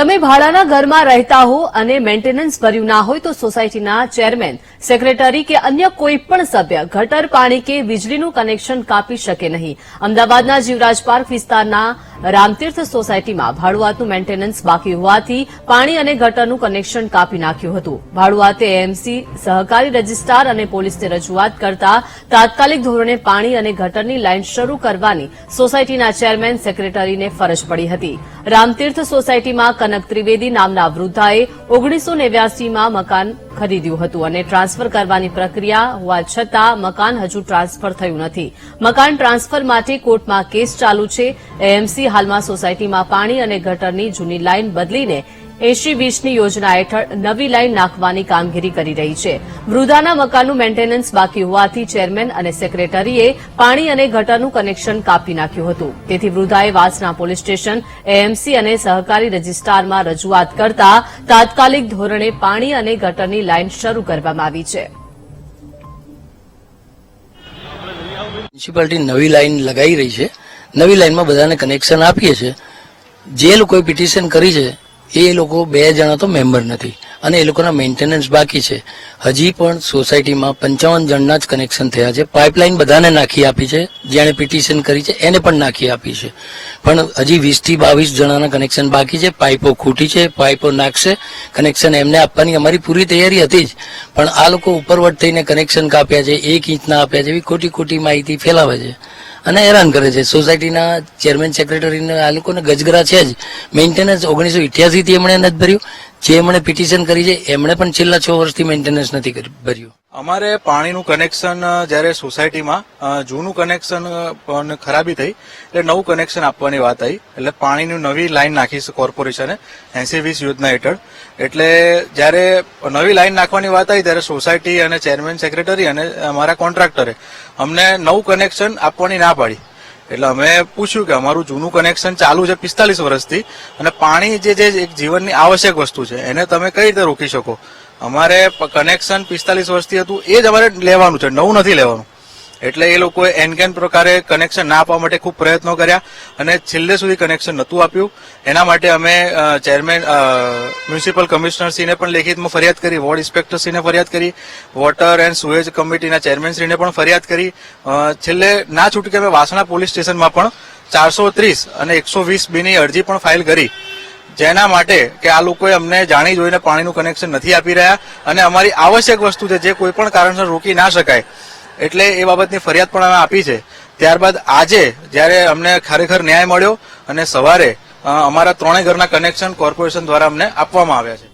તમે ભાડાના ઘરમાં રહેતા હો અને મેન્ટેનન્સ ભર્યું ના હોય તો સોસાયટીના ચેરમેન સેક્રેટરી કે અન્ય કોઈ પણ સભ્ય ગટર પાણી કે વીજળીનું કનેક્શન કાપી શકે નહીં. અમદાવાદના જીવરાજ પાર્ક વિસ્તારના રામતીર્થ સોસાયટીમાં ભાડુઆતનું મેન્ટેનન્સ બાકી હોવાથી પાણી અને ગટરનું કનેક્શન કાપી નાખ્યું હતું. ભાડુઆતે એએમસી સહકારી રજીસ્ટ્રાર અને પોલીસને રજૂઆત કરતા તાત્કાલિક ધોરણે પાણી અને ગટરની લાઇન શરૂ કરવાની સોસાયટીના ચેરમેન સેક્રેટરીને ફરજ પડી હતી. રામતીર્થ સોસાયટીમાં કનક ત્રિવેદી નામના વૃદ્ધાએ ઓગણીસો નેવ્યાસીમાં મકાન ખરીદ્યું હતું અને ટ્રાન્સફર કરવાની પ્રક્રિયા હોવા છતાં મકાન હજુ ટ્રાન્સફર થયું નથી. મકાન ટ્રાન્સફર માટે કોર્ટમાં કેસ ચાલુ છે. એએમસી હાલમાં સોસાયટીમાં પાણી અને ગટરની જૂની લાઇન બદલીને એસી વીસની યોજના હેઠળ નવી લાઇન નાખવાની કામગીરી કરી રહી છે. વૃદ્ધાના મકાનનું મેન્ટેનન્સ બાકી હોવાથી ચેરમેન અને સેક્રેટરીએ પાણી અને ગટરનું કનેક્શન કાપી નાખ્યું હતું. તેથી વૃદ્ધાએ વાસના પોલીસ સ્ટેશન, એએમસી અને સહકારી રજિસ્ટ્રારમાં રજૂઆત કરતા તાત્કાલિક ધોરણે પાણી અને ગટરની લાઇન શરૂ કરવામાં આવી છે. મ્યુનિસિપાલિટી નવી લાઇન લગાવી રહી છે. નવી લાઈનમાં બધાને કનેક્શન આપીએ છીએ. જે લોકોએ પિટિશન કરી છે, એ લોકો બે જણા તો મેમ્બર નથી. અને એ લોકોના મેન્ટેનન્સ બાકી છે. હજી પણ સોસાયટીમાં પંચાવન જણના જ કનેક્શન થયા છે. પાઇપલાઇન બધાને નાખી આપી છે. જેણે પિટિશન કરી છે, એને પણ નાખી આપી છે. પણ હજી વીસથી બાવીસ જણાના કનેક્શન બાકી છે. પાઇપો ખૂટી છે પાઇપો નાખશે. કનેક્શન એમને આપવાની અમારી પૂરી તૈયારી હતી જ. પણ આ લોકો ઉપરવટ થઈને કનેક્શન કાપ્યા છે, એક ઇંચના આપ્યા છે, એવી ખોટી ખોટી માહિતી ફેલાવે છે. અને હેરાન કરે છે. સોસાયટીના ચેરમેન, સેક્રેટરીને આ લોકોને ગજગરા છે જ. મેન્ટેનન્સ ઓગણીસો ઇઠ્યાસીથી એમણે નથી ભર્યું. જે એમણે પિટિશન કરી છે, એમણે પણ છેલ્લા છ વર્ષથી મેન્ટેનન્સ નથી ભર્યું. અમારે પાણીનું કનેક્શન જ્યારે સોસાયટીમાં જૂનું કનેક્શન પણ ખરાબી થઈ, એટલે નવું કનેક્શન આપવાની વાત આવી. એટલે પાણીની નવી લાઈન નાખી છે કોર્પોરેશને, એસી વીસ યોજના હેઠળ. એટલે જ્યારે નવી લાઈન નાખવાની વાત આવી, ત્યારે સોસાયટી અને ચેરમેન સેક્રેટરી અને અમારા કોન્ટ્રાક્ટરે અમને નવું કનેક્શન આપવાની ના પાડી. એટલે અમે પૂછ્યું કે અમારું જૂનું કનેક્શન ચાલુ છે પિસ્તાલીસ વર્ષથી અને પાણી જે જે એક જીવનની આવશ્યક વસ્તુ છે, એને તમે કઈ રીતે રોકી શકો? અમારે કનેક્શન પિસ્તાલીસ વર્ષથી હતું, એ જ અમારે લેવાનું છે, નવું નથી લેવાનું. એટલે એ લોકોએ એનકેન પ્રકારે કનેક્શન ના આપવા માટે ખૂબ પ્રયત્નો કર્યા અને છેલ્લે સુધી કનેક્શન નહોતું આપ્યું. એના માટે અમે ચેરમેન મ્યુનિસિપલ કમિશનરશ્રીને પણ લેખિતમાં ફરિયાદ કરી વોર્ડ ઇન્સ્પેક્ટરશ્રીને ફરિયાદ કરી વોટર એન્ડ સુએજ કમિટીના ચેરમેનશ્રીને પણ ફરિયાદ કરી. છેલ્લે ના છૂટકે અમે વાસણા પોલીસ સ્ટેશનમાં પણ ચારસો ત્રીસ અને એકસો વીસ બીની અરજી પણ ફાઇલ કરી. જેના માટે કે આ લોકોએ અમને જાણી જોઈને પાણીનું કનેક્શન નથી આપી રહ્યા અને અમારી આવશ્યક વસ્તુ છે જે કોઈ પણ કારણસર રોકી ના શકાય. એટલે એ બાબતની ફરિયાદ પણ અમે આપી છે. ત્યારબાદ આજે જ્યારે અમને ખરેખર ન્યાય મળ્યો અને સવારે અમારા ત્રણેય ઘરના કનેક્શન કોર્પોરેશન દ્વારા અમને આપવામાં આવ્યા છે.